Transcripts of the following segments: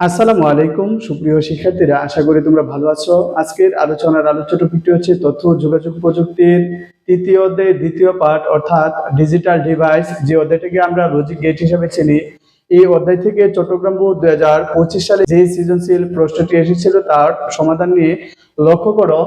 আসসালামু আলাইকুম, সুপ্রিয় শিক্ষার্থীরা, আশা করি তোমরা ভালো আছো। আজকের আলোচনার আলোচ্য টপিকটি হচ্ছে তথ্য যোগাযোগ প্রযুক্তির তৃতীয় অধ্যায় দ্বিতীয় পাঠ, অর্থাৎ ডিজিটাল ডিভাইস যে অধ্যায়টিকে আমরা লজিক গেট হিসেবে চিনি। এই অধ্যায় থেকে চট্টগ্রাম বোর্ড দুই হাজার পঁচিশ সালে যে সৃজনশীল প্রশ্নটি এসেছিল, তার সমাধান নিয়ে লক্ষ্য করো।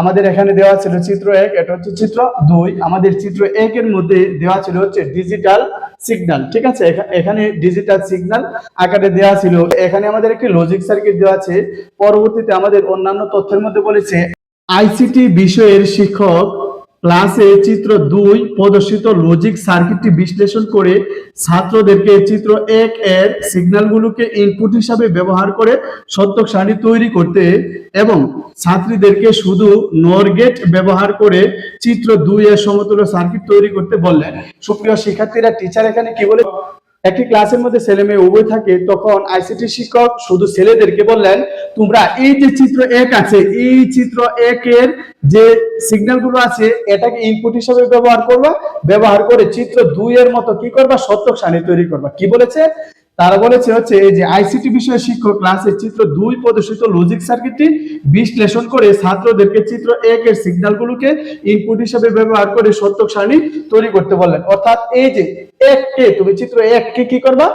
আমাদের এখানে দেওয়া ছিল চিত্র এক, এটা হচ্ছে চিত্র দুই। আমাদের চিত্র এক এর মধ্যে দেওয়া ছিল হচ্ছে ডিজিটাল সিগন্যাল ঠিক আছে? এখা- এখানে ডিজিটাল সিগন্যাল আকারে দেওয়া ছিল। এখানে আমাদের একটি লজিক সার্কিট দেওয়া আছে। পরবর্তীতে আমাদের অন্যান্য তথ্যের মধ্যে বলেছে আইসিটি বিষয়ের শিক্ষক ক্লাসে চিত্র দুই, প্রদর্শিত লজিক সার্কিটটি বিশ্লেষণ করে ছাত্রদেরকে চিত্র এক এর সিগন্যালগুলোকে ইনপুট হিসাবে ব্যবহার করে সত্যক সারণী তৈরি করতে এবং ছাত্রীদেরকে শুধু নরগেট ব্যবহার করে চিত্র দুই এর সমতুল্য সার্কিট তৈরি করতে বললেন। সুপ্রিয় শিক্ষার্থীরা টিচার এখানে কি বলে একটি ক্লাসের মধ্যে ছেলে মেয়ে উভয় থাকে, তখন আইসিটি শিক্ষক শুধু ছেলেদেরকে বললেন, তোমরা এই যে চিত্র এক আছে, এই চিত্র এক এর যে সিগন্যালগুলো আছে, এটাকে ইনপুট হিসেবে ব্যবহার করবা, ব্যবহার করে চিত্র দুই এর মতো কি করবা, সত্যক সারণী তৈরি করবা। কি বলেছে? তারা বলেছে হচ্ছে এই যে আইসিটি বিষয়ের শিক্ষক ক্লাসের চিত্র দুই প্রদর্শিত লজিক সার্কিটটি বিশ্লেষণ করে ছাত্রদেরকে চিত্র এক এর সিগন্যাল গুলোকে ইনপুট হিসেবে ব্যবহার করে সত্য সারণী তৈরি করতে বললেন। অর্থাৎ এই যে এক কে, তুমি চিত্র এক কে কি করবা?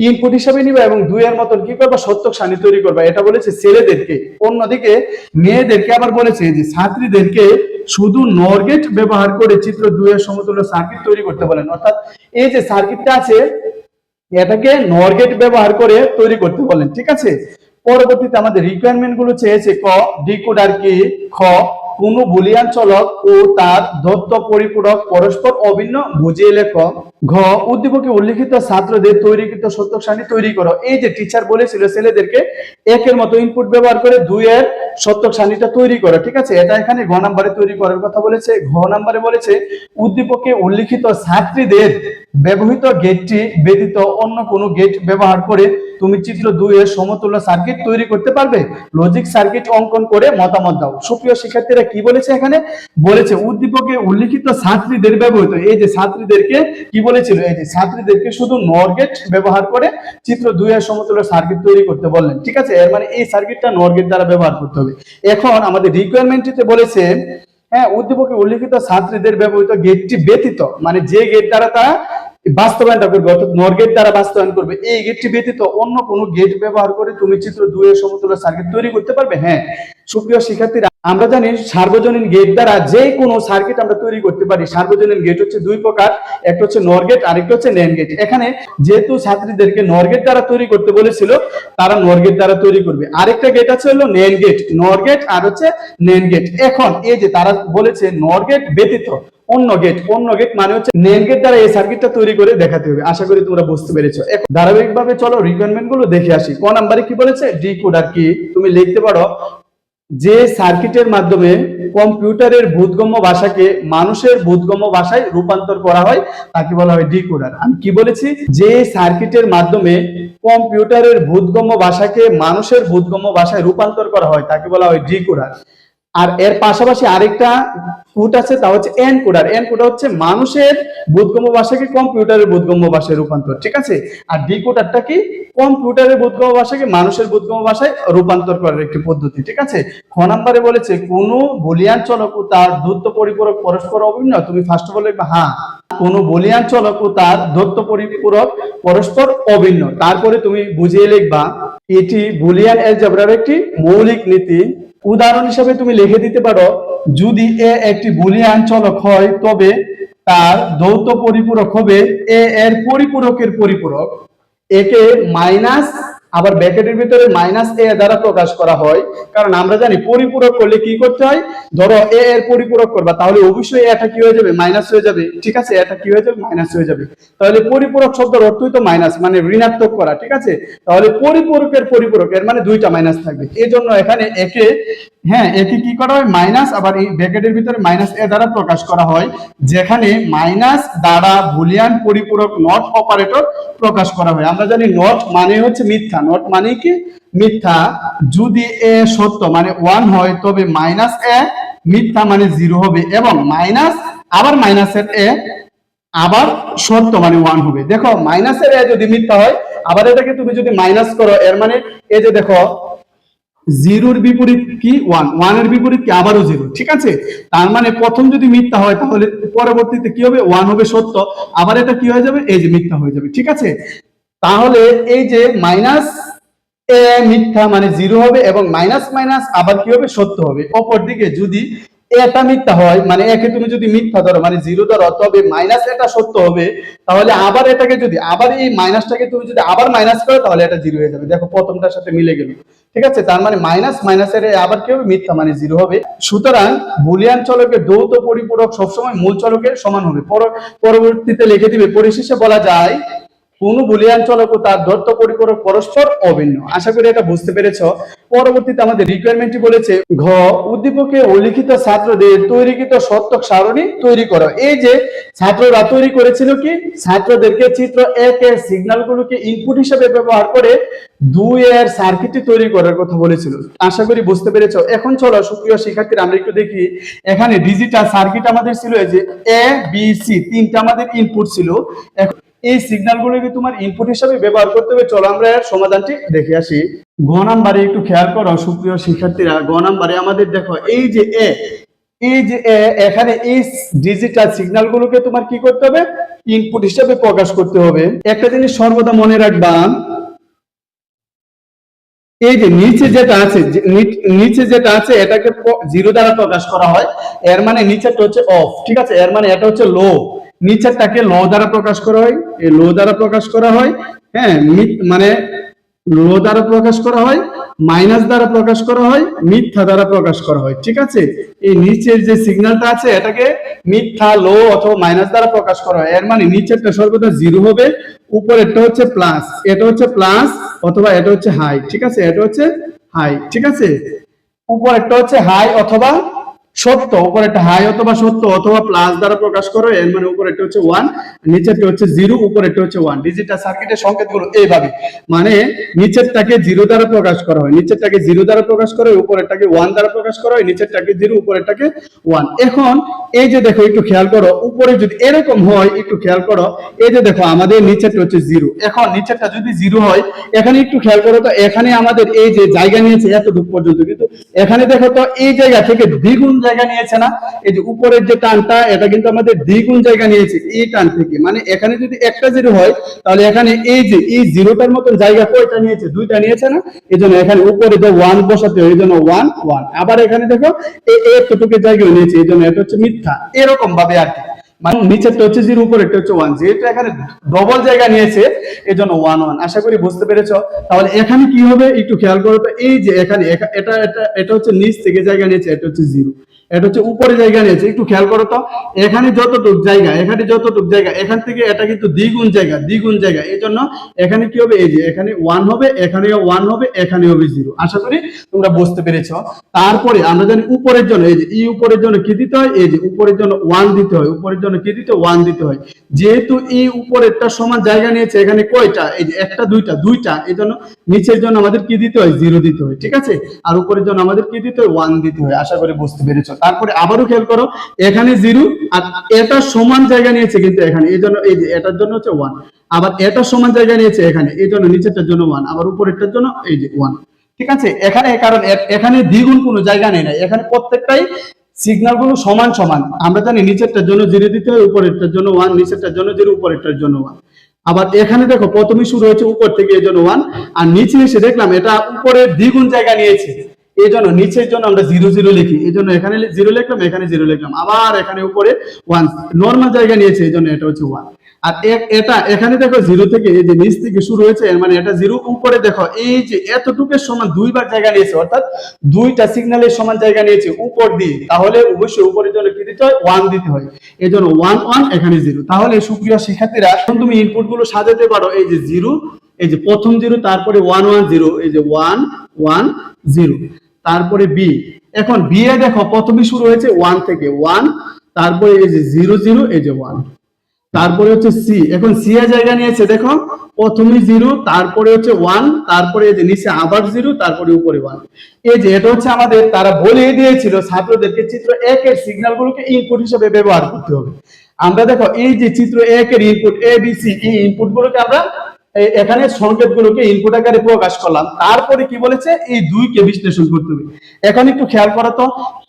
ইনপুট হিসাবে নিবা এবং দুইয়ের মতন কি করবা? সত্য সারণী তৈরি করবা। এটা বলেছে ছেলেদেরকে। অন্যদিকে মেয়েদেরকে আবার বলেছে যে ছাত্রীদেরকে শুধু নরগেট ব্যবহার করে চিত্র দুইয়ের সমতুল্য সার্কিট তৈরি করতে বলেন। অর্থাৎ এই যে সার্কিটটা আছে এটাকে নরগেট ব্যবহার করে তৈরি করতে বলেন, ঠিক আছে? পরবর্তীতে আমাদের রিকোয়ারমেন্টগুলো চেয়েছে ক, ডিকোডার কি, খ, কোন বুলিয়ান চলক ও তার দত্ত পরিপূরক পরস্পর অভিন্ন বুঝিয়ে লেখ। ঘ, উদ্দীপকে উল্লিখিত ছাত্রদের তৈরিকৃত সত্য সারণী তৈরি করো। এই যে টিচার বলেছিল, ছেলেদেরকে একের মতো ইনপুট ব্যবহার করে দুইয়ের সত্য সারণীটা তৈরি করো, ঠিক আছে? এটা এখানে ঘ নাম্বারে তৈরি করার কথা বলেছে। ঘ নাম্বারে বলেছে, উদ্দীপকে উল্লিখিত ছাত্রীদের ব্যবহৃত গেটটি ব্যতীত অন্য কোনো গেট ব্যবহার করে তুমি চিত্র দুই এর সমতুল্য সার্কিট তৈরি করতে পারবে। লজিক সার্কিট অঙ্কন করে মতামত দাও। সুপ্রিয় শিক্ষার্থীরা কি বলেছে এখানে? বলেছে, উদ্দীপকে উল্লিখিত ছাত্রীদের ব্যবহৃত, এই যে ছাত্রীদেরকে কি বলেছিল, এই যে ছাত্রীদেরকে শুধু নর গেট ব্যবহার করে চিত্র দুই এর সমতুল্য সার্কিট তৈরি করতে বললেন। ঠিক আছে? এর মানে এই সার্কিটটা নর গেট দ্বারা ব্যবহার করতে হবে। এখন আমাদের রিকোয়ারমেন্টটিতে বলেছে হ্যাঁ উদ্দীপকে উল্লিখিত ছাত্রীদের ব্যবহৃত গেটটি ব্যতীত মানে যে গেট দ্বারা তারা বাস্তবায়নটা করবে অর্থাৎ নর গেট দ্বারা বাস্তবায়ন করবে। এই গেটটি ব্যতীত অন্য কোনো গেট ব্যবহার করে তুমি চিত্র দুই সমতুল্য সার্কিট তৈরি করতে পারবে? হ্যাঁ। সুপ্রিয় শিক্ষার্থীরা, আমরা জানি সার্বজনীন গেট দ্বারা যে কোনো সার্কিট আমরা তৈরি করতে পারি। সার্বজনীন গেট হচ্ছে দুই প্রকার। একটা হচ্ছে নর গেট আরেকটা হচ্ছে ন্যান গেট। এখানে যেহেতু ছাত্রীদেরকে নর গেট দ্বারা তৈরি করতে বলেছিল, তারা নর গেট দ্বারা তৈরি করবে। আরেকটা গেট আছে হলো ন্যান গেট। নর গেট আর হচ্ছে ন্যান গেট। এখন এই যে তারা বলেছে নর গেট ব্যতীত অন্য গেট অন্য গেট মানে হচ্ছে নেন গেট দ্বারা এই সার্কিটটা তৈরি করে দেখাতে হবে। আশা করি তোমরা বুঝতে পেরেছ। এখন ধারাবাহিকভাবে চলো রিকোয়ারমেন্টগুলো দেখে আসি। ক নাম্বারে কি বলেছে? ডিকোডার কি তুমি লিখতে পারো, যে সার্কিটের মাধ্যমে কম্পিউটারের বোধগম্য ভাষাকে মানুষের বোধগম্য ভাষায় রূপান্তর করা হয়, তাকে বলা হয় ডিকোডার আমি কি বলেছি? যে সার্কিটের মাধ্যমে কম্পিউটারের বোধগম্য ভাষাকে মানুষের বোধগম্য ভাষায় রূপান্তর করা হয়, তাকে বলা হয় ডিকোডার আর এর পাশাপাশি আরেকটা ফুট আছে, তা হচ্ছে এন কোডার এন কোডার হচ্ছে মানুষের বোধগম্য ভাষাকে কম্পিউটারের বোধগম্য ভাষায় রূপান্তর, ঠিক আছে? আর ডিকোডারটা কি? কম্পিউটারের বোধগম্য ভাষাকে মানুষের বোধগম্য ভাষায় রূপান্তর করার একটি পদ্ধতি, ঠিক আছে? খ নাম্বারে বলেছে, কোন বলিয়ান চলক ও তার দূরত্ব পরিপূরক পরস্পর অভিন্ন তুমি ফার্স্ট অফ অল লিখবে হ্যাঁ কোন বলিয়ান চলক ও তার দূরত্ব পরিপূরক পরস্পর অভিন্ন। তারপরে তুমি বুঝিয়ে লিখবা, এটি বুলিয়ান অ্যালজেব্রার একটি মৌলিক নীতি উদাহরণ হিসেবে তুমি লিখে দিতে পারো, যদি এ একটি বুলিয়ান চলক হয়, তবে তার দৌত পরিপূরক হবে এ এর পরিপূরকের পরিপূরক। একে মাইনাস আবার ব্র্যাকেটের ভিতরে মাইনাস এ দ্বারা প্রকাশ করা হয়। কারণ আমরা জানি পরিপূরক করলে কি করতে হয়? ধরো এ এর পরিপূরক করবা, তাহলে অবশ্যই এটা কি হয়ে যাবে? মাইনাস হয়ে যাবে। ঠিক আছে? এটা কি হয়ে যাবে? মাইনাস হয়ে যাবে। তাহলে পরিপূরক শব্দের অর্থই তো মাইনাস মানে ঋণাত্মক করা, ঠিক আছে? তাহলে পরিপূরকের পরিপূরক, এর মানে দুইটা মাইনাস থাকবে। এই জন্য এখানে একে হ্যাঁ একে কি করা হয়? মাইনাস আবার এই ব্র্যাকেটের ভিতরে মাইনাস এ দ্বারা প্রকাশ করা হয়, যেখানে মাইনাস দ্বারা বুলিয়ান পরিপূরক নট অপারেটর প্রকাশ করা হয়। আমরা জানি নট মানে হচ্ছে মিথ্যা। নট মানে কি? মিথ্যা। যদি এ সত্য মানে ওয়ান হয়, তবে মাইনাস এ, মিথ্যা মানে জিরো হবে এবং মাইনাস আবার মাইনাসের এ, আবার সত্য মানে ওয়ান হবে। দেখো মাইনাসের এ যদি মিথ্যা হয়, আবার এটাকে তুমি যদি মাইনাস করো, এর মানে এই যে দেখো জিরোর বিপরীত কি? ওয়ান। ওয়ানের বিপরীত কি? আবারও জিরো। ঠিক আছে? তার মানে প্রথম যদি মিথ্যা হয়, তাহলে পরবর্তীতে কি হবে? ওয়ান হবে সত্য। আবার এটা কি হয়ে যাবে? এই যে মিথ্যা হয়ে যাবে। ঠিক আছে? তাহলে এই যে মাইনাস এ মিথ্যা মানে জিরো হবে এবং মাইনাস মাইনাস আবার কি হবে? সত্য হবে। অপরদিকে যদি এটা মিথ্যা হয় মানে একে তুমি যদি মিথ্যা ধরো মানে জিরো ধরো, তবে মাইনাস এটা সত্য হবে। তাহলে আবার এটাকে যদি, আবার এই মাইনাসটাকে তুমি যদি আবার মাইনাস করো, তাহলে এটা জিরো হয়ে যাবে। দেখো, প্রথমটার সাথে মিলে গেল। ঠিক আছে? তার মানে মাইনাস মাইনাসের আবার কি হবে? মিথ্যা মানে জিরো হবে। সুতরাং বুলিয়ান চলকের দৌত পরিপূরক সবসময় মূল চলকের সমান হবে। পর- পরবর্তীতে লিখে দিবে, পরিশেষে বলা যায়, কোন বুলিয়ান চলক ও তার দত্ত পরিপূরক পরস্পর অভিন্ন। আশা করি এটা বুঝতে পেরেছ। পরবর্তীতে আমাদের রিকোয়ারমেন্টটি বলেছে, ঘ, উদ্দীপকে উল্লিখিত ছাত্রদের তৈরিকৃত সত্যক সারণী তৈরি করো। এই যে ছাত্ররা তৈরি করেছিল কি? ছাত্রদেরকে চিত্র এক এর সিগন্যাল গুলোকে ইনপুট হিসেবে ব্যবহার করে দুই এর সার্কিটটি তৈরি করার কথা বলেছিল। আশা করি বুঝতে পেরেছ? এখন চলো, সুপ্রিয় শিক্ষার্থীরা, আমরা একটু দেখি। এখানে ডিজিটাল সার্কিট আমাদের ছিল এ বি সি তিনটা আমাদের ইনপুট ছিল। এখন এই সিগন্যাল গুলোকে তোমার ইনপুট হিসাবে ব্যবহার করতে হবে? চলো আমরা এর সমাধানটি দেখে আসি। গ নাম্বারে একটু খেয়াল করো, সুপ্রিয় শিক্ষার্থীরা। গ নাম্বারে আমাদের দেখো, এই যে এ, এই যে এখানে এই ডিজিটাল সিগন্যাল গুলোকে তোমার কি করতে হবে? ইনপুট হিসাবে প্রকাশ করতে হবে। একটা জিনিস সর্বদা মনে রাখবা, এই যে নিচে যেটা আছে নিচে যেটা আছে, এটাকে জিরো দ্বারা প্রকাশ করা হয়। এর মানে নিচেরটা হচ্ছে অফ ঠিক আছে? এর মানে এটা হচ্ছে লো নিচেরটাকে লো দ্বারা প্রকাশ করা হয়, এই লো দ্বারা প্রকাশ করা হয় হ্যাঁ মানে লো দ্বারা প্রকাশ করা হয়, মাইনাস দ্বারা প্রকাশ করা হয়, মিথ্যা দ্বারা প্রকাশ করা হয়, ঠিক আছে? এই নিচের যে সিগন্যালটা আছে, এটাকে মিথ্যা, লো অথবা মাইনাস দ্বারা প্রকাশ করা হয়, এর মানে নিচেরটা সর্বদা জিরো হবে, উপরেরটা হচ্ছে প্লাস, এটা হচ্ছে প্লাস অথবা এটা হচ্ছে হাই, ঠিক আছে? এটা হচ্ছে হাই, ঠিক আছে? উপরেরটা হচ্ছে হাই অথবা সত্য উপরেরটা হাই অথবা সত্য অথবা প্লাস দ্বারা প্রকাশ করো, এর মানে উপরেরটা হচ্ছে ওয়ান নিচেরটা হচ্ছে জিরো উপরেরটা হচ্ছে ওয়ান ডিজিটাল সার্কিটের সংকেতগুলো এইভাবে। মানে নিচেরটাকে জিরো দ্বারা প্রকাশ করা হয়। নিচেরটাকে জিরো দ্বারা প্রকাশ করা হয়, উপরেরটাকে ওয়ান দ্বারা প্রকাশ করা হয়, নিচেরটাকে জিরো উপরেরটাকে ওয়ান এখন এই যে দেখো, একটু খেয়াল করো, উপরে যদি এরকম হয়, একটু খেয়াল করো, এই যে দেখো, আমাদের নিচেরটা হচ্ছে জিরো এখন নিচেরটা যদি জিরো হয়, এখানে একটু খেয়াল করো তো, এখানে আমাদের এই যে জায়গা নিয়েছে, এতটুকু পর্যন্ত। কিন্তু এখানে দেখো তো, এই জায়গা থেকে দ্বিগুণ নিয়েছে না, এই যে উপরের যে টানটা, এটা কিন্তু আমাদের দ্বিগুণ জায়গা নিয়েছে, এই টান থেকে। মানে এখানে যদি একটা জিরো হয়, তাহলে এখানে এই যে, এই জিরোটার মতন জায়গা কয়টা নিয়েছে? দুইটা নিয়েছে না? এই জন্য এখানে উপরে যে ওয়ান বসাতে হয় এই জন্য ওয়ান ওয়ান আবার এখানে দেখো এই এতটুকু জায়গা নিয়েছে এই জন্য এটা হচ্ছে মিথ্যা। এরকম ভাবে আর কি। মানে এখানে জায়গা কি হবে? একটু খেয়াল করো তো, এই যে এখানে এটা হচ্ছে নিচ থেকে জায়গা নিয়েছে, এটা হচ্ছে জিরো। এটা হচ্ছে উপরে জায়গা নিয়েছে। একটু খেয়াল করো তো। এখানে যতটুক জায়গা, এখানে যতটুক জায়গা, এখান থেকে এটা কিন্তু দ্বিগুণ জায়গা দ্বিগুণ জায়গা। এই জন্য এখানে কি হবে? এই যে, এখানে ওয়ান হবে এখানেও ওয়ান হবে, এখানে হবে জিরো আশা করি তোমরা বুঝতে পেরেছ। তারপরে আমরা জানি উপরের জন্য, এই যে এই উপরের জন্য কি দিতে হয়? এই যে, উপরের জন্য ওয়ান দিতে হয়। উপরের জন্য কি দিতে ওয়ান দিতে হয়। যেহেতু এই উপরেরটা সমান জায়গা নিয়েছে, এখানে কয়টা? এই যে, একটা, দুইটা দুইটা। এই জন্য নিচের জন্য আমাদের কি দিতে হয়? জিরো দিতে হয়। ঠিক আছে? আর উপরের জন্য আমাদের কি দিতে হয়? ওয়ান দিতে হয়। আশা করি বুঝতে পেরেছ। তারপরে আবারও খেয়াল করো, এখানে জিরো, আর এটা সমান জায়গা নিয়েছে কিন্তু এখানে, এই জন্য এই যে এটার জন্য হচ্ছে ওয়ান আবার এটা সমান জায়গা নিয়েছে এখানে, এই জন্য নিচেরটার জন্য ওয়ান আবার উপরেরটার জন্য এই যে ওয়ান ঠিক আছে? এখানে কারণ এখানে দ্বিগুণ কোনো জায়গা নেই না, এখানে প্রত্যেকটাই সিগন্যালগুলো সমান সমান। আমরা জানি নিচেরটার জন্য জিরো দিতে হয়, উপরেরটার জন্য ওয়ান নিচেরটার জন্য জিরো, উপরেরটার জন্য ওয়ান আবার এখানে দেখো প্রথমে শুরু হয়েছে উপর থেকে এই জন্য ওয়ান আর নিচে এসে দেখলাম এটা উপরে দ্বিগুণ জায়গা নিয়েছে। এই জন্য নিচের জন্য আমরা জিরো জিরো লিখি। এই জন্য এখানে জিরো লিখলাম, এখানে জিরো লিখলাম। আবার এখানে উপরে ওয়ান নর্মাল জায়গা নিয়েছে এই জন্য এটা হচ্ছে ওয়ান আর এটা এখানে দেখো জিরো থেকে এই যে নিচ থেকে শুরু হয়েছে মানে এটা জিরো উপরে দেখো, এই যে এতটুকের সমান দুইবার জায়গা নিয়েছে, অর্থাৎ দুইটা সিগন্যালের সমান জায়গা নিয়েছে উপর দিয়ে। তাহলে অবশ্যই উপরের জন্য কি দিতে হয়? ওয়ান দিতে হয়। এই জন্য ওয়ান ওয়ান এখানে জিরো তাহলে সুপ্রিয় শিক্ষার্থীরা, এখন তুমি ইনপুটগুলো সাজাতে পারো, এই যে জিরো এই যে প্রথম জিরো তারপরে ওয়ান ওয়ান জিরো এই যে ওয়ান ওয়ান জিরো তারপরে বি এখন বি এ দেখো, প্রথমে শুরু হয়েছে ওয়ান থেকে ওয়ান তারপরে এই যে জিরো জিরো এই যে ওয়ান তারপরে হচ্ছে সি এখন সি এর জায়গা নিয়েছে, দেখো, প্রথমে জিরো তারপরে হচ্ছে ওয়ান তারপরে এই যে নিচে আবার জিরো তারপরে উপরে ওয়ান এই যে এটা হচ্ছে আমাদের, তারা বলে দিয়েছিল ছাত্রদেরকে চিত্র এক এর সিগন্যাল গুলোকে ইনপুট হিসেবে ব্যবহার করতে হবে। আমরা দেখো, এই যে চিত্র এক এর ইনপুট এ বি সি এই ইনপুট গুলোকে আমরা এখানে সংকেত গুলোকে ইনপুট আকারে প্রকাশ করলাম। তারপরে কি বলেছে? এই দুইকে বিশ্লেষণ করতে হবে। এখন একটু খেয়াল করো তো,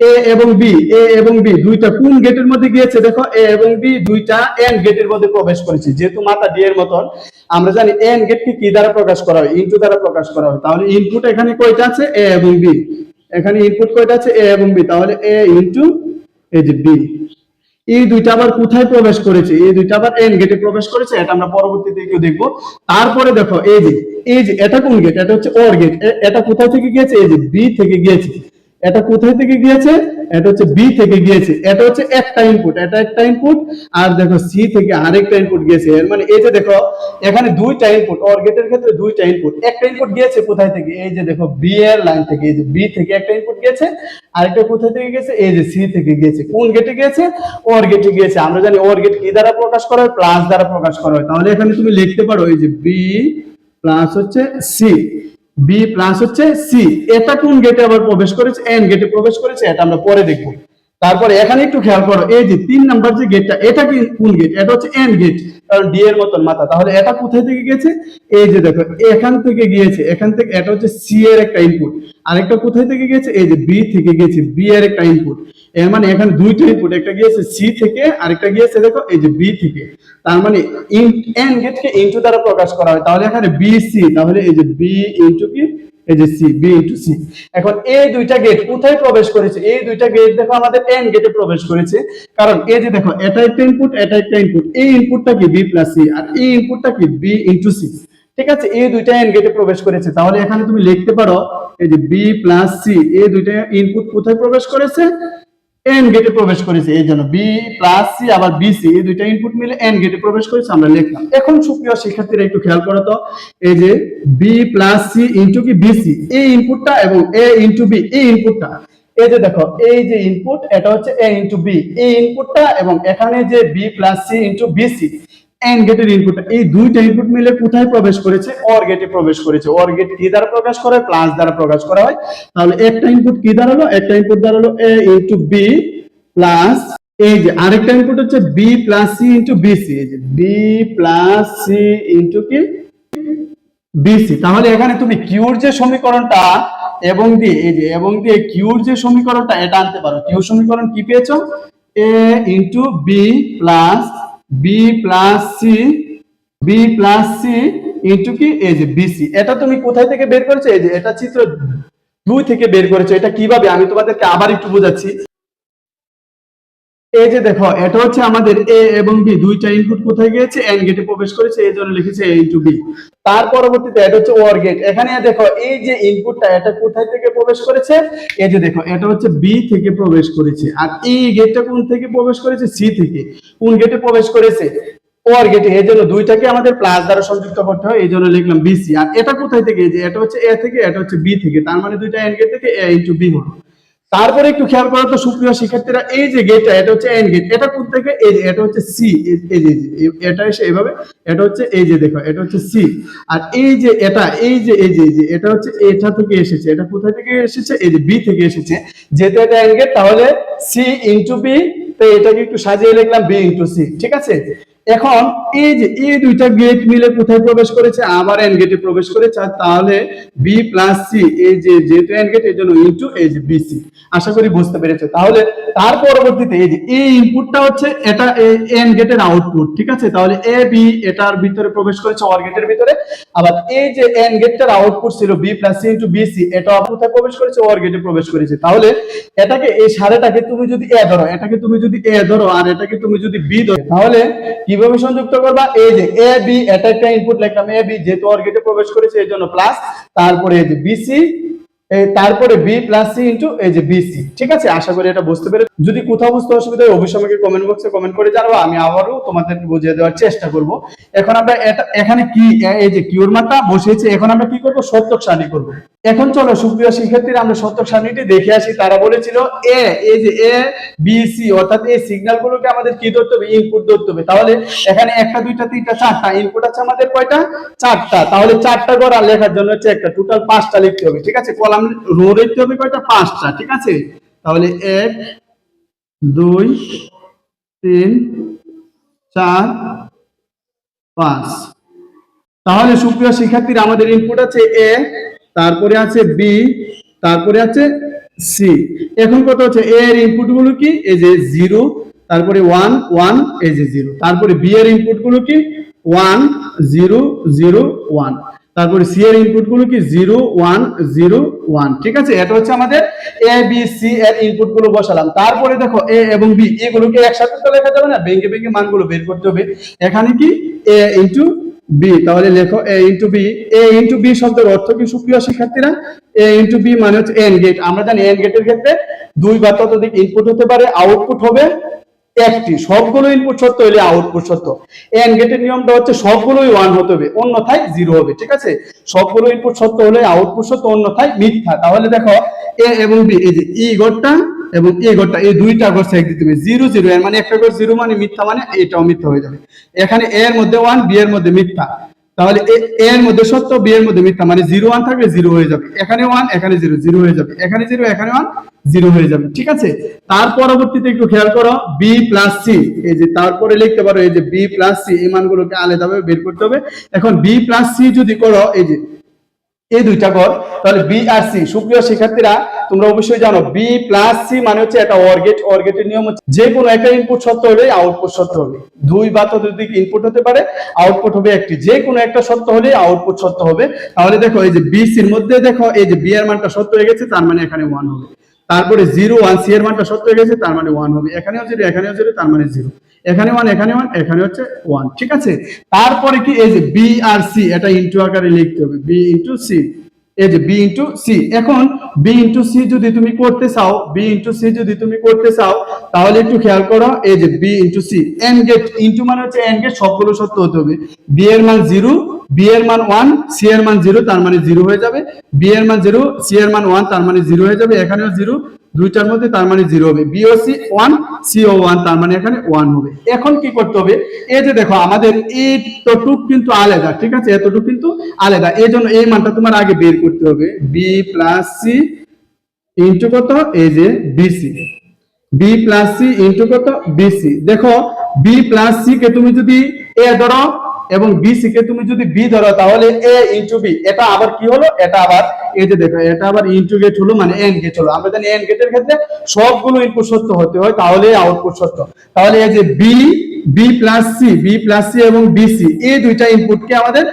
এ এবং বি, এ এবং বি দুইটা কোন গেটের মধ্যে গিয়েছে? দেখো, এ এবং বি দুইটা এন গেটের মধ্যে প্রবেশ করেছে। যেহেতু মাথা ডি এর মতন, আমরা জানি এন গেটকে কি দ্বারা প্রকাশ করা হয়? ইনটু দ্বারা প্রকাশ করা হয়। তাহলে ইনপুট এখানে কয়টা আছে? এ এবং বি। এখানে ইনপুট কয়টা আছে? এ এবং বি। তাহলে এ ইনটু এই যে বি। এই দুইটা আবার কোথায় প্রবেশ করেছে? এই দুইটা আবার এন গেটে প্রবেশ করেছে, এটা আমরা পরবর্তীতে কেউ দেখব। তারপরে দেখো, এই যে এই যে, এটা কোন গেট এটা হচ্ছে ওর গেট এটা কোথায় থেকে গিয়েছে? এই যে বি থেকে গিয়েছে। এটা কোথায় থেকে গিয়েছে? এটা হচ্ছে বি থেকে গিয়েছে। এটা হচ্ছে একটা ইনপুট এটা একটা ইনপুট আর দেখো সি থেকে আরেকটা ইনপুট গিয়েছে। এর মানে এই যে দেখো, এখানে দুইটা ইনপুট অর গেটের ক্ষেত্রে দুইটা ইনপুট একটা ইনপুট গিয়েছে কোথায় থেকে? এই যে দেখো বি এর লাইন থেকে, এই যে বি থেকে একটা ইনপুট গিয়েছে, আরেকটা কোথায় থেকে গেছে এই যে সি থেকে গিয়েছে। কোন গেটে গিয়েছে? অর গেটে গিয়েছে। আমরা জানি অর গেট কি দ্বারা প্রকাশ করা হয়? প্লাস দ্বারা প্রকাশ করা হয়। তাহলে এখানে তুমি লিখতে পারো, এই যে বি প্লাস হচ্ছে সি বি প্লাস হচ্ছে সি এটা কোন গেটে আবার প্রবেশ করেছে? এন গেটে প্রবেশ করেছে, এটা আমরা পরে দেখব। তারপরে এখানে একটু খেয়াল করো, এই যে তিন নাম্বার যে গেটটা এটা কি কোন গেট এটা হচ্ছে এন গেট কারণ ডি এর মতন মাথা। তাহলে এটা কোথায় থেকে গিয়েছে? এই যে দেখো, এখান থেকে গিয়েছে, এখান থেকে এটা হচ্ছে সি এর একটা ইনপুট আরেকটা কোথায় থেকে গিয়েছে? এই যে বি থেকে গিয়েছে বি এর একটা ইনপুট এর মানে এখানে দুইটা ইনপুট একটা গিয়েছে সি থেকে, আরেকটা গিয়েছে দেখো, এই যে বি থেকে। তার মানে এন গেটকে ইনটু দ্বারা প্রকাশ করা হয়। তাহলে এখানে বি সি তাহলে এই যে বি ইনটু কি? এই যে সি বি ইনটু সি এখন এই দুইটা গেট কোথায় প্রবেশ করেছে? এই দুইটা গেট দেখো আমাদের এন গেটে প্রবেশ করেছে। কারণ এই যে দেখো, এটা একটা ইনপুট এটা একটা ইনপুট এই ইনপুটটা কি বি প্লাস সি আর এই ইনপুটটা কি বি ইনটু সি ঠিক আছে? এই দুইটা এন গেটে প্রবেশ করেছে। তাহলে এখানে তুমি লিখতে পারো, এই যে বি প্লাস সি এই দুইটা ইনপুট কোথায় প্রবেশ করেছে? এন গেটে প্রবেশ করেছে, এই জন্য বি প্লাস সি আবার বিসি এই দুইটা ইনপুট মিলে এন গেটে প্রবেশ করেছে, আমরা লিখলাম। এখন সুপ্রিয় শিক্ষার্থীরা একটু খেয়াল করো তো, এই যে বি প্লাস সি ইন্টু কি বিসি এই ইনপুটটা এবং এ ইন্টু বি এই ইনপুটটা এই যে দেখো, এই যে ইনপুট এটা হচ্ছে এ ইন্টু বি এই ইনপুটটা এবং এখানে যে B plus C into BC AND গেটের ইনপুট এই দুইটা ইনপুট মিলে কোথায় প্রবেশ করেছে? অর গেটে প্রবেশ করেছে। অর গেট কি দ্বারা প্রকাশ করা? হয় প্লাস দ্বারা প্রকাশ করা হয়। তাহলে একটা ইনপুট কি দাঁড়াল? একটা ইনপুট দাঁড়াল এ ইনটু বি প্লাস এই যে আরেকটা ইনপুট হচ্ছে B plus C into BC এই যে বি প্লাস সি ইনটু কি? বিসি তাহলে এখানে তুমি কিউর যে সমীকরণটা এবং দিয়ে এই যে, এবং দিয়ে কিউর যে সমীকরণটা, এটা আনতে পারো। কিউ সমীকরণ কি পেয়েছ? A into B plus B plus C B plus C into কি? এই যে বিসি এটা তুমি কোথায় থেকে বের করেছ? এই যে এটা চিত্র দুই থেকে বের করেছ। এটা কীভাবে? আমি তোমাদেরকে আবার একটু বোঝাচ্ছি। এই যে দেখো, এটা হচ্ছে আমাদের এ এবং বি দুইটা ইনপুট কোথায় গিয়েছে? এন গেটে প্রবেশ করেছে, এই জন্য লিখেছে এ ইন্টু বি তার পরবর্তীতে এটা হচ্ছে ওর গেট এখানে দেখো, এই যে ইনপুটটা এটা কোথায় থেকে প্রবেশ করেছে? এই যে দেখো, এটা হচ্ছে বি থেকে প্রবেশ করেছে। আর এই গেটটা কোন থেকে প্রবেশ করেছে? সি থেকে। কোন গেটে প্রবেশ করেছে? ওর গেটে এই জন্য দুইটাকে আমাদের প্লাস দ্বারা সংযুক্ত করতে হয়, এই জন্য লিখলাম বিসি আর এটা কোথায় থেকে? এই যে এটা হচ্ছে এ থেকে, এটা হচ্ছে বি থেকে। তার মানে দুইটা এন গেট থেকে এ ইন্টু বি হলো। তারপরে একটু খেয়াল করো তো, সুপ্রিয় শিক্ষার্থীরা, এই যে গেটটা এটা হচ্ছে এন গেট এটা কোন থেকে? এই যে, এটা হচ্ছে সি এই যে এটা এসে এভাবে, এটা হচ্ছে এই যে দেখো, এটা হচ্ছে সি আর এই যে এটা, এই যে এই যে এটা হচ্ছে এটা থেকে এসেছে, এটা কোথা থেকে এসেছে? এই যে বি থেকে এসেছে, যেহেতু এটা এন গেট তাহলে সি ইন্টু বি তো এটাকে একটু সাজিয়ে লিখলাম বি ইন্টু সি ঠিক আছে? এখন এই যে এই দুইটা গেট মিলে কোথায় প্রবেশ করেছে? আবার এন গেটে প্রবেশ করেছে। তাহলে বি প্লাস সি এই যে যেহেতু এন গেট এই জন্য ইন্টু এই যে বিসি আশা করি বুঝতে পেরেছ। তাহলে তার পরবর্তীতে এই যে এই ইনপুটটা হচ্ছে, এটা এন গেটের আউটপুট ঠিক আছে? তাহলে এ বি এটার ভিতরে প্রবেশ করেছে অর গেটের ভিতরে। আবার এই যে এন গেটটার আউটপুট ছিল B plus C into BC এটা কোথায় প্রবেশ করেছে? অর গেটে প্রবেশ করেছে। তাহলে এটাকে, এই সারেটাকে তুমি যদি এ ধরো, এটাকে তুমি যদি এ ধরো, আর এটাকে তুমি যদি বি ধরো, তাহলে কীভাবে সংযুক্ত করবা? এই যে এ বি এটা একটা ইনপুট লিখলাম। এ বি যেহেতু অর গেটে প্রবেশ করেছে, এই জন্য প্লাস তারপরে এই যে বিসি তারপরে বি প্লাস সি ইন্টু এই যে বিসি ঠিক আছে? আশা করি এটা বুঝতে পেরে যদি কোথাও বুঝতে অসুবিধা হয় অবশ্যই আমাকে কমেন্ট বক্সে কমেন্ট করে জানাব আমি আবারও তোমাদেরকে বুঝিয়ে দেওয়ার চেষ্টা করব। এখন আমরা এটা এখানে কি এই যে কিউর মাত্রা বসিয়েছে, এখন আমরা কি করব? সত্যক সারণী করব। এখন চলো, সুপ্রিয় শিক্ষার্থীরা, আমরা সত্যক সারণীটি দেখে আসি। তারা বলেছিল, এ, এই যে এ বি সি অর্থাৎ এই সিগন্যাল গুলোকে আমাদের কি ধরতে হবে? ইনপুট ধরতে হবে। তাহলে এখানে একটা, দুইটা, তিনটা, চারটা ইনপুট আছে আমাদের কয়টা? চারটা। তাহলে চারটা আর লেখার জন্য হচ্ছে একটা। টোটাল পাঁচটা লিখতে হবে। ঠিক আছে? কলাম রো লিখতে হবে কয়টা? পাঁচটা, ঠিক আছে? তাহলে এক, দুই, তিন, চার, পাঁচ। তাহলে সুপ্রিয় শিক্ষার্থীরা, আমাদের ইনপুট আছে এ তারপরে আছে বি তারপরে আছে সি এখন কত হচ্ছে? এ এর ইনপুটগুলো কি? এই যে জিরো তারপরে ওয়ান ওয়ান এই যে জিরো তারপরে বি এর ইনপুটগুলো কি? ওয়ান জিরো জিরো ওয়ান তারপরে সি এর ইনপুটগুলো কি? জিরো ওয়ান জিরো ওয়ান ঠিক আছে? এটা হচ্ছে আমাদের এ বি সি এর ইনপুটগুলো বসালাম। তারপরে দেখো এ এবং বি এগুলোকে একসাথে তো লেখা যাবে না? ভেঙে ভেঙে মানগুলো বের করতে হবে। এখানে কি? এ ইন্টু বি তাহলে লেখো A into B A into B শব্দের অর্থ কি, সুপ্রিয় শিক্ষার্থীরা? এ ইন্টু বি মানে হচ্ছে এন গেট আমরা জানি এন গেটের ক্ষেত্রে দুই বা ততোধিক ইনপুট হতে পারে আউটপুট হবে একটি, সবগুলো ইনপুট সত্য হলে আউটপুট সত্য। এন গেটের নিয়মটা হচ্ছে সবগুলোই ওয়ান হতে হবে, অন্যথায় জিরো হবে, ঠিক আছে? সবগুলো ইনপুট সত্য হলে আউটপুট সত্য, অন্যথায় মিথ্যা। তাহলে দেখো এ এবং বি এই যে ই গড়টা এবং এ গড়টা এই দুইটা গড় সাইড দিতে হবে। জিরো জিরো এর মানে একটা গড় জিরো মানে মিথ্যা মানে এটাও মিথ্যা হয়ে যাবে। এখানে এর মধ্যে ওয়ান বি এর মধ্যে মিথ্যা। তাহলে এ, এর মধ্যে সত্য, বি এর মধ্যে মিথ্যা মানে জিরো ওয়ান থাকলে জিরো হয়ে যাবে। এখানে ওয়ান এখানে জিরো জিরো হয়ে যাবে। এখানে জিরো এখানে ওয়ান জিরো হয়ে যাবে। ঠিক আছে? তার পরবর্তীতে একটু খেয়াল করো বি প্লাস সি এই যে তারপরে লিখতে পারো, এই যে বি প্লাস সি এই মানগুলোকে আলাদাভাবে বের করতে হবে। এখন বি প্লাস সি যদি করো, এই যে এই দুইটা ঘর, তাহলে বি আর সি সুপ্রিয় শিক্ষার্থীরা, তোমরা অবশ্যই জানো বি প্লাস সি মানে হচ্ছে একটা অর্গেট অর্গেটের নিয়ম হচ্ছে যে কোনো একটা ইনপুট সত্য হলে আউটপুট সত্য হবে। দুই বা ততোধিক ইনপুট হতে পারে আউটপুট হবে একটি। যে কোনো একটা সত্য হলে আউটপুট সত্য হবে। তাহলে দেখো, এই যে বি সির মধ্যে দেখো, এই যে বি এর মানটা সত্য হয়ে গেছে, তার মানে এখানে ওয়ান হবে। তারপরে জিরো ওয়ান সি এর মানটা সত্য হয়ে গেছে, তার মানে ওয়ান হবে। এখানেও জিরো এখানেও জিরো, তার মানে জিরো। এখানে ওয়ান এখানে ওয়ান এখানে হচ্ছে ওয়ান ঠিক আছে? তারপরে কি, এই যে বি আর সি এটা ইন্টু আকারে লিখতে হবে। বি ইন্টু সি এই যে বি ইন্টু সি এখন বি ইন্টু সি যদি তুমি করতে চাও বি ইন্টু সি যদি তুমি করতে চাও, তাহলে একটু খেয়াল করো, এই যে B into C and gate into মানে হচ্ছে এন গেট সবগুলো সত্য হতে হবে। বি এর মান জিরো বি এর মান ওয়ান সি এর মান জিরো তার মানে জিরো হয়ে যাবে। বি এর মান জিরো সি এর মান ওয়ান তার মানে জিরো হয়ে যাবে। এখানেও জিরো দুইটার মধ্যে তার মানে জিরো হবে। বিও সি ওয়ান সিও ওয়ান তার মানে এখানে ওয়ান হবে। এখন কি করতে হবে? এই যে দেখো, আমাদের এতটুক কিন্তু আলাদা, ঠিক আছে? এতটুক কিন্তু আলাদা। এই জন্য এই মানটা তোমার আগে বের করতে হবে। বি প্লাস সি ইন্টু কত? এই যে BC B plus C into কত? বিসি দেখো বি প্লাস সি কে তুমি যদি, এ ধরো এবং বি সি কে তুমি যদি বি ধরো, তাহলে এ ইন্টু বি এটা আবার কি হলো? এটা আবার এই যে দেখো, এটা আবার ইন্টু গেট হলো মানে এন গেট হলো। আমরা জানি এন গেটের ক্ষেত্রে সবগুলো ইনপুট সত্য হতে হয়, তাহলে আউটপুট সত্য। তাহলে এই যে B B plus C B plus C এবং বিসি এই দুইটা ইনপুটকে আমাদের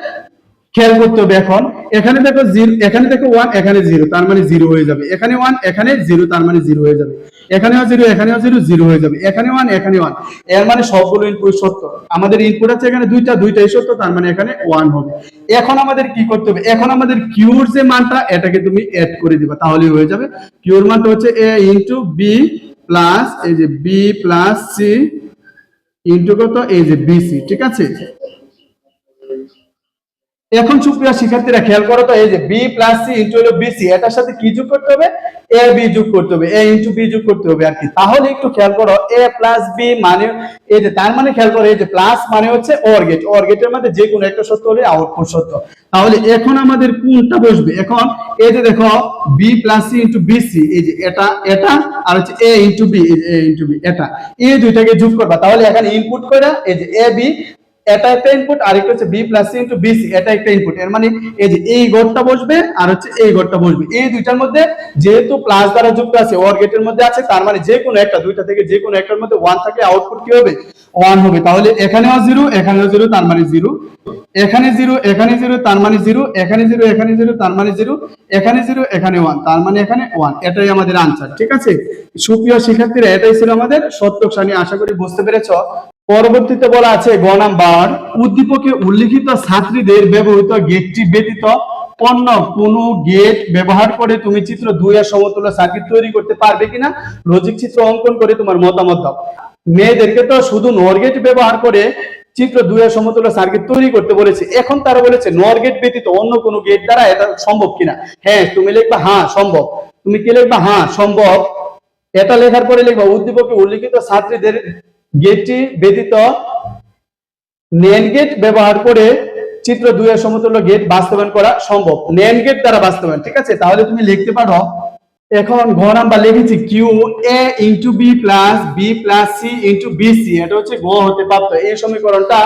খেয়াল করতে হবে এখন। এখানে দেখো জিরো এখানে দেখো ওয়ান এখানে জিরো তার মানে জিরো হয়ে যাবে। এখানে ওয়ান এখানে জিরো তার মানে জিরো হয়ে যাবে। এখানেও জিরো এখানেও জিরো জিরো হয়ে যাবে। এখানে ওয়ান এখানে ওয়ানের মানে সবগুলো ইনপুট সত্য আমাদের ইনপুট আছে এখানে দুইটা, দুইটাই সত্য তার মানে এখানে ওয়ান হবে। এখন আমাদের কি করতে হবে? এখন আমাদের কিউর যে মানটা, এটাকে তুমি অ্যাড করে দিবা, তাহলেই হয়ে যাবে। কিউর মানটা হচ্ছে এ ইন্টু বি প্লাস এই যে বি প্লাস সি ইন্টু কত? এই যে বিসি ঠিক আছে? এখন সুপ্রিয় শিক্ষার্থীরা খেয়াল করো তো, এই যে বি প্লাস সি ইন্টু হলো বিসি এটার সাথে কি যোগ করতে হবে? এ বি যোগ করতে হবে এ ইন্টু বি যোগ করতে হবে আর কি। তাহলে একটু খেয়াল করো এ প্লাস বি মানে এই যে তার মানে খেয়াল করো, এই যে প্লাস মানে হচ্ছে অর গেট অর গেটের মধ্যে যে কোনো একটা সত্য হলে আউটপুট সত্য। তাহলে এখন আমাদের কোনটা বসবে? এখন এই যে দেখো B plus C into BC এই যে এটা এটা আর হচ্ছে A into B A into B এটা। এই দুইটাকে যোগ করবা। তাহলে এখানে ইনপুট করে এই যে এ বি এটা একটা ইনপুট আর একটা হচ্ছে B plus C into BC এটা একটা ইনপুট এর মানে এই যে এই গড়টা বসবে, আর হচ্ছে এই গড়টা বসবে। এই দুইটার মধ্যে যেহেতু প্লাস দ্বারা যুক্ত আছে ওর গেটের মধ্যে আছে, তার মানে যে কোনো একটা, দুইটা থেকে যে কোনো একটার মধ্যে ওয়ান থাকলে আউটপুট কি হবে? ওয়ান হবে। তাহলে এখানেও জিরো এখানেও জিরো তার মানে জিরো এখানে জিরো এখানে জিরো তার মানে জিরো এখানে জিরো এখানে জিরো তার মানে জিরো এখানে জিরো এখানে ওয়ান তার মানে এখানে ওয়ান এটাই আমাদের আনসার ঠিক আছে? সুপ্রিয় শিক্ষার্থীরা, এটাই ছিল আমাদের সত্য। সানি আশা করি বুঝতে পেরেছ। পরবর্তীতে বলা আছে, গ নাম্বার, উদ্দীপকে উল্লিখিত ছাত্রীদের ব্যবহৃত গেটটি ব্যতীত অন্য কোন গেট ব্যবহার করে তুমি চিত্র দুই এর সমতুল্য সার্কিট তৈরি করতে পারবে কিনা? লজিক চিত্র অঙ্কন করে তোমার মতামত দাও। মেয়েদেরকে তো শুধু নর গেট ব্যবহার করে চিত্র দুই এর সমতুল্য সার্কিট তৈরি করতে বলেছে। এখন তারা বলেছে নর গেট ব্যতীত অন্য কোনো গেট দ্বারা এটা সম্ভব কিনা? হ্যাঁ তুমি লিখবা হ্যাঁ সম্ভব। তুমি কি লিখবা হ্যাঁ সম্ভব। এটা লেখার পরে লিখবা, উদ্দীপকে উল্লিখিত ছাত্রীদের গেটটি ব্যতীত নেন গেট ব্যবহার করে চিত্র দুই এর সমতুল্য গেট বাস্তবায়ন করা সম্ভব। নেন গেট দ্বারা বাস্তবায়ন, ঠিক আছে? তাহলে তুমি লিখতে পারো, এখন ঘ নাম্বার লিখেছি Q A into B plus B plus C into B C এটা হচ্ছে গ হতে প্রাপ্ত এই সমীকরণটা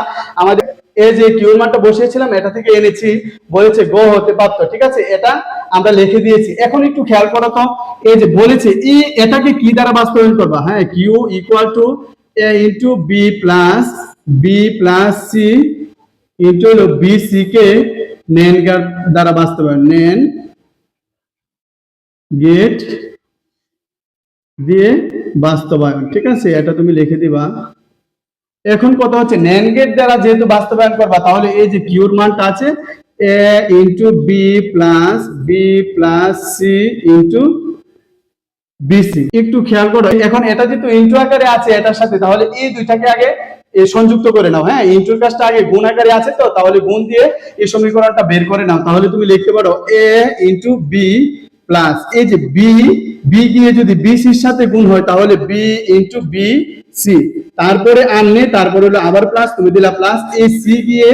আমাদের এই যে কিউর মানটা বসিয়েছিলাম, এটা থেকে এনেছি, বলেছে গ হতে প্রাপ্ত ঠিক আছে? এটা আমরা লিখে দিয়েছি। এখন একটু খেয়াল করো তো, এই যে বলেছে ই এটাকে কি দ্বারা বাস্তবায়ন করবা? হ্যাঁ Q equal to A into B plus B plus C into হলো বি সি কে নেন দ্বারা বাস্তবায়ন। নেন গেট দিয়ে বাস্তবায়ন, ঠিক আছে? এটা তুমি লিখে দিবা। এখন কত হচ্ছে ন্যান গেট দ্বারা যেহেতু বাস্তবায়ন করবা, তাহলে এই যে কিউর মানটা আছে A into B plus B plus C into BC একটু খেয়াল করো, এখন এটা যেহেতু ইন্টু আকারে আছে এটার সাথে, তাহলে এই দুইটাকে আগে সংযুক্ত করে নাও হ্যাঁ? ইন্টুর কাজটা আগে গুণ আকারে আছে তো, তাহলে গুণ দিয়ে এই সমীকরণটা বের করে নাও। তাহলে তুমি লিখতে পারো এ ইন্টু বি প্লাস এই যে বি বি গিয়ে যদি বি সির সাথে গুণ হয়, তাহলে বি ইন্টু বি সি তারপরে আনলে তারপরে হলো আবার প্লাস তুমি দিলা প্লাস এই সি গিয়ে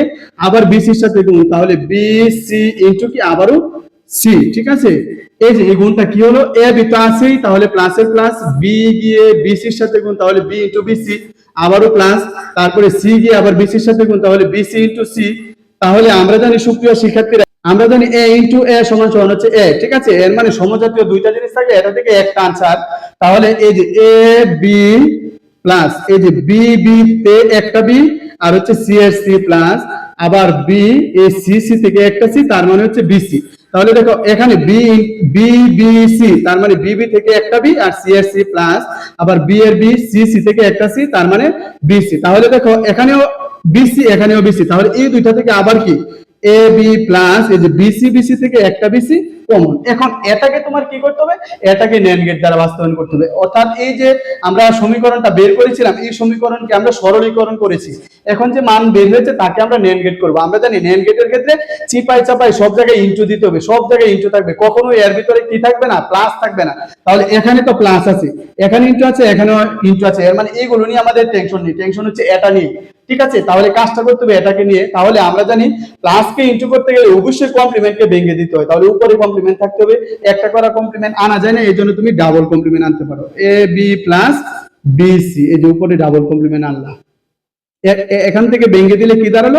আবার বি সির সাথে গুণ, তাহলে বি সি ইন্টু কি? আবারও সি ঠিক আছে? এই যে এই গুণটা কি হলো? এ বি তো আছেই তাহলে প্লাসের প্লাস বি গিয়ে বি সির সাথে গুণ, তাহলে বি ইন্টু বি সি আবারও প্লাস তারপরে সি গিয়ে আবার বি সির সাথে গুণ, তাহলে বি সি ইন্টু সি তাহলে আমরা জানি সুপ্রিয় শিক্ষার্থীরা, আমরা জানি এ ইন্টু এ সমান সমান হচ্ছে এ ঠিক আছে? এর মানে সমজাতীয় দুইটা জিনিস থাকে এটা থেকে একটা আনসার তাহলে এই যে এ বি প্লাস এই যে বি বি তে একটা বি আর হচ্ছে সি এর সি প্লাস আবার বি এ সি সি থেকে একটা সি তার মানে হচ্ছে বিসি তাহলে দেখো, এখানে বি বি বি সি তার মানে বি বি থেকে একটা বি আর সি এর সি প্লাস আবার বি এর বি সি সি থেকে একটা সি তার মানে বি সি তাহলে দেখো, এখানেও বি সি এখানেও বি সি তাহলে এই দুইটা থেকে আবার কি? এ বি প্লাস এই যে বি সি বি সি থেকে একটা বিসি কমন এখন এটাকে তোমার কি করতে হবে? এটাকে ন্যান্ড গেট দ্বারা বাস্তবায়ন করতে হবে। অর্থাৎ এই যে আমরা সমীকরণটা বের করেছিলাম, এই সমীকরণকে আমরা সরলীকরণ করেছি। এখন যে মান বের হয়েছে, তাকে আমরা ন্যান্ড গেট করব। আমরা জানি ন্যান্ড গেটের ক্ষেত্রে চিপাই চাপাই সব জায়গায় ইন্টু দিতে হবে, সব জায়গায় ইন্টু থাকবে। কখনো এর ভিতরে কি থাকবে না? প্লাস থাকবে না। তাহলে এখানে তো প্লাস আছে। এখানে ইন্টু আছে, এখানেও ইন্টু আছে। এর মানে এইগুলো নিয়ে আমাদের টেনশন নেই। টেনশন হচ্ছে এটা নিয়ে। ঠিক আছে? তাহলে কাজটা করতে হবে এটাকে নিয়ে। তাহলে আমরা জানি প্লাসকে ইন্টু করতে গেলে অবশ্যই কমপ্লিমেন্টকে ভেঙে দিতে হয়। তাহলে উপরে কমপ্লিমেন্ট থাকতে হবে, একটা করা কমপ্লিমেন্ট আনা যায় না এই জন্য তুমি ডাবল কমপ্লিমেন্ট আনতে পারো। A B plus B C এই যে উপরে ডাবল কমপ্লিমেন্ট আনলা। এ- এ- এখান থেকে ভেঙে দিলে কি দাঁড়াল?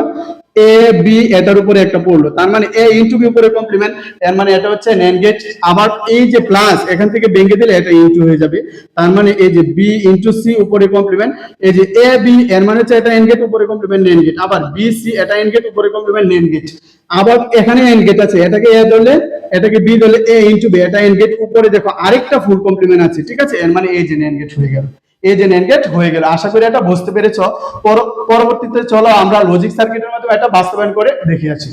এ বি এটার উপরে একটা পড়ল। তার মানে এ ইন্টু বি উপরে কমপ্লিমেন্ট এর মানে এটা হচ্ছে ন্যান গেট আবার এই যে প্লাস এখান থেকে ভেঙে দিলে এটা ইন্টু হয়ে যাবে। তার মানে এই যে বি ইন্টু সি উপরে কমপ্লিমেন্ট এই যে এ বি এর মানে হচ্ছে এটা এন গেট উপরে কমপ্লিমেন্ট নেন গেট আবার বি সি এটা এন গেট উপরে কমপ্লিমেন্ট নেন গেট আবার এখানে এন গেট আছে। এটাকে এ ধরলে, এটাকে বি ধরলে এ ইন্টু বি এটা এন গেট উপরে দেখো আরেকটা ফুল কমপ্লিমেন্ট আছে। ঠিক আছে? এর মানে এই যে নেন গেট হয়ে গেল। নেন গেট হয়ে গেল। আশা করি এটা বুঝতে পেরেছ। পরবর্তীতে চলো আমরা লজিক সার্কিটের মাধ্যমে এটা বাস্তবায়ন করে দেখিয়েছি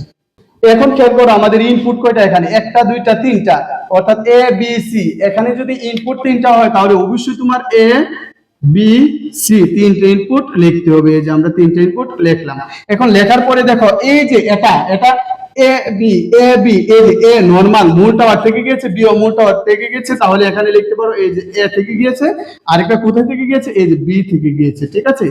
এখন খেয়াল করো আমাদের ইনপুট কয়টা এখানে? একটা, দুইটা, তিনটা। অর্থাৎ এ বি সি এখানে যদি ইনপুট তিনটা হয়, তাহলে অবশ্যই তোমার এ বি সি তিনটে ইনপুট লিখতে হবে। এই যে আমরা তিনটে ইনপুট লিখলাম। এখন লেখার পরে দেখো, এই যে এটা এটা A B A B A যে এ নরমাল মূল টাওয়ার থেকে গিয়েছে বি ও মূল টাওয়ার থেকে গিয়েছে, তাহলে এখানে লিখতে পারো এই যে এ থেকে গিয়েছে, আরেকটা কোথায় থেকে গিয়েছে? এই যে বি থেকে গিয়েছে, ঠিক আছে?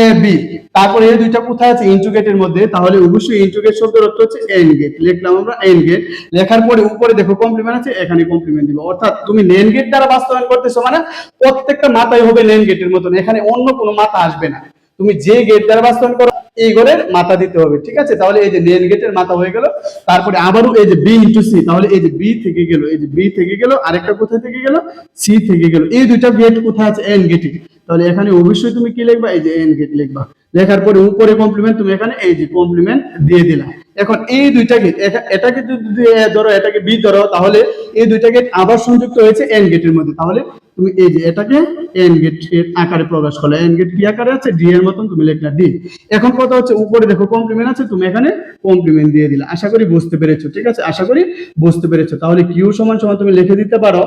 এ বি তারপরে এই দুইটা কোথায় আছে? ইন্টুগেটের মধ্যে, তাহলে অবশ্যই ইন্টুগেট শব্দের অর্থ হচ্ছে এন গেট লিখলাম আমরা এন গেট লেখার পরে উপরে দেখো কমপ্লিমেন্ট আছে, এখানে কমপ্লিমেন্ট দিবে। অর্থাৎ তুমি নেন গেট দ্বারা বাস্তবায়ন করতেছো মানে প্রত্যেকটা মাথায় হবে নেন গেটের মতন, এখানে অন্য কোনো মাথা আসবে না। তুমি যে গেট দ্বারা বাস্তবায়ন করো এই ঘরের মাথা দিতে হবে, ঠিক আছে? তাহলে এই যে নেন গেটের মাথা হয়ে গেল, তারপরে আবারও এই যে বি ইন্টু সি তাহলে এই যে বি থেকে গেল, এই যে বি থেকে গেল, আরেকটা কোথায় থেকে গেল? সি থেকে গেল। এই দুইটা গেট কোথায় আছে? এন গেটে তাহলে এখানে অবশ্যই তুমি কি লিখবা? এই যে এন গেট লিখবা। লেখার পরে উপরে কমপ্লিমেন্ট তুমি এখানে এই যে কমপ্লিমেন্ট দিয়ে দিলা। এখন এই দুইটা গেট এটাকে যদি ধরো, এটাকে বি ধরো, তাহলে এই দুইটা গেট আবার সংযুক্ত হয়েছে এন গেটের মধ্যে। তাহলে তুমি এই যে এটাকে এন গেটের আকারে প্রকাশ করলে এন গেট কি আকারে আছে? ডি এর মতন তুমি লিখলা ডি এখন কথা হচ্ছে, উপরে দেখো কমপ্লিমেন্ট আছে, তুমি এখানে কমপ্লিমেন্ট দিয়ে দিলে। আশা করি বুঝতে পেরেছ, ঠিক আছে? আশা করি বুঝতে পেরেছ। তাহলে কিউ সমান সমান তুমি লিখে দিতে পারো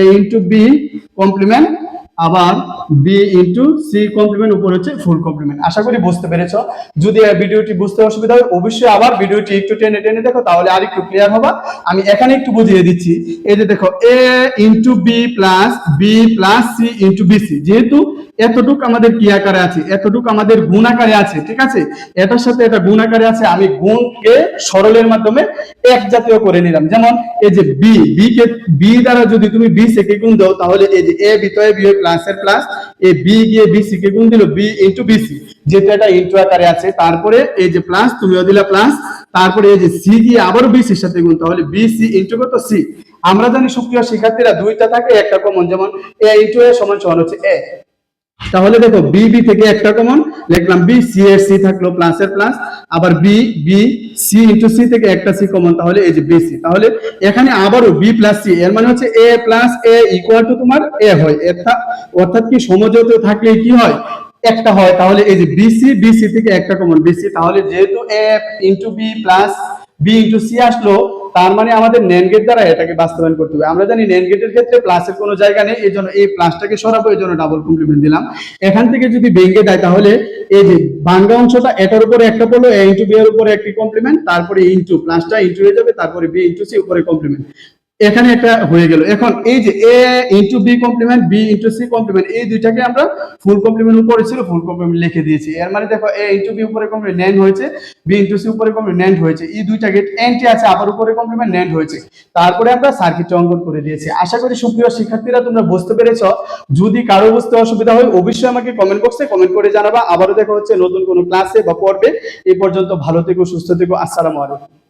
এ ইন্টু বি কমপ্লিমেন্ট আবার বি ইন্টু সি কমপ্লিমেন্ট উপর হচ্ছে ফুল কমপ্লিমেন্ট আশা করি বুঝতে পেরেছ। যদি ভিডিওটি বুঝতে অসুবিধা হয়, অবশ্যই আবার ভিডিওটি একটু টেনে টেনে দেখো, তাহলে আর একটু ক্লিয়ার হবা। আমি এখানে একটু বুঝিয়ে দিচ্ছি। এই যে দেখো A into B plus B plus C into BC যেহেতু এতটুক আমাদের কি আকারে আছে? এতটুক আমাদের গুণ আকারে আছে, ঠিক আছে? এটার সাথে এটা গুণ আকারে আছে, আমি গুণকে সরলের মাধ্যমে এক জাতীয় করে নিলাম। যেমন এই যে বি বি কে বি দ্বারা যদি তুমি বি সি কে গুণ দাও, তাহলে এই যে এ বি তো এ বি প্লাস এর প্লাস এই বি গিয়ে বিসি কে গুণ দিল বি ইন্টু বিসি যেহেতু এটা ইন্টু আকারে আছে, তারপরে এই যে প্লাস তুমিও দিলা প্লাস তারপরে এই যে সি গিয়ে আবারও বি সির সাথে গুণ, তাহলে বি সি ইন্টু কত? সি আমরা জানি সুপ্রিয় শিক্ষার্থীরা দুইটা থাকে, একটা কমন যেমন এ ইন্টু এ সমান সমান হচ্ছে এ তাহলে দেখো বি বি থেকে একটা কমন লিখলাম বি সি এর সি থাকল প্লাস এর প্লাস আবার B B C into C থেকে একটা সি কমন তাহলে এই যে বি সি তাহলে এখানে আবারও বি প্লাস সি এর মানে হচ্ছে A plus A equal to তোমার এ হয়। অর্থাৎ কি সমঝোত থাকলে কি হয়? একটা হয়। তাহলে এই যে বিসি বিসি থেকে একটা কমন বিসি তাহলে যেহেতু A into B plus B into C আসলো তার মানে আমাদের নেন গেট দ্বারা এটাকে বাস্তবায়ন করতে হবে। আমরা জানি নেন গেটের ক্ষেত্রে প্লাসের কোনো জায়গা নেই, এই জন্য এই প্লাসটাকে সরাবো, এই জন্য ডাবল কমপ্লিমেন্ট দিলাম। এখান থেকে যদি ভেঙে দেয় তাহলে এই যে ভাঙ্গা অংশটা, এটার উপরে একটা পড়ল এ ইন্টু বি এর উপরে একটি কমপ্লিমেন্ট তারপরে ইন্টু প্লাসটা ইন্টু হয়ে যাবে, তারপরে বি ইন্টু সি উপরে কমপ্লিমেন্ট এখানে একটা হয়ে গেল। এখন এই যে A into B complement B into C complement এই দুইটাকে আমরা ফুল কমপ্লিমেন্ট উপরে ছিল ফুল কমপ্লিমেন্ট লিখে দিয়েছি। এর মানে দেখো এ ইন্টু বি উপরে কমপ্লিমেন্ট ন্যান্ড হয়েছে বি ইন্টু সি উপরে কমপ্লিমেন্ট ন্যান্ড হয়েছে। এই দুইটা গেট এন্টি আছে, আবার উপরে কমপ্লিমেন্ট ন্যান্ড হয়েছে। তারপরে আমরা সার্কিট অঙ্কন করে দিয়েছি। আশা করি সুপ্রিয় শিক্ষার্থীরা তোমরা বুঝতে পেরেছ। যদি কারও বুঝতে অসুবিধা হয়, অবশ্যই আমাকে কমেন্ট বক্সে কমেন্ট করে জানাবা। আবারও দেখা হচ্ছে নতুন কোনো ক্লাসে বা পর্বে। এই পর্যন্ত ভালো থেকো, সুস্থ থেকো। আসসালামু আলাইকুম।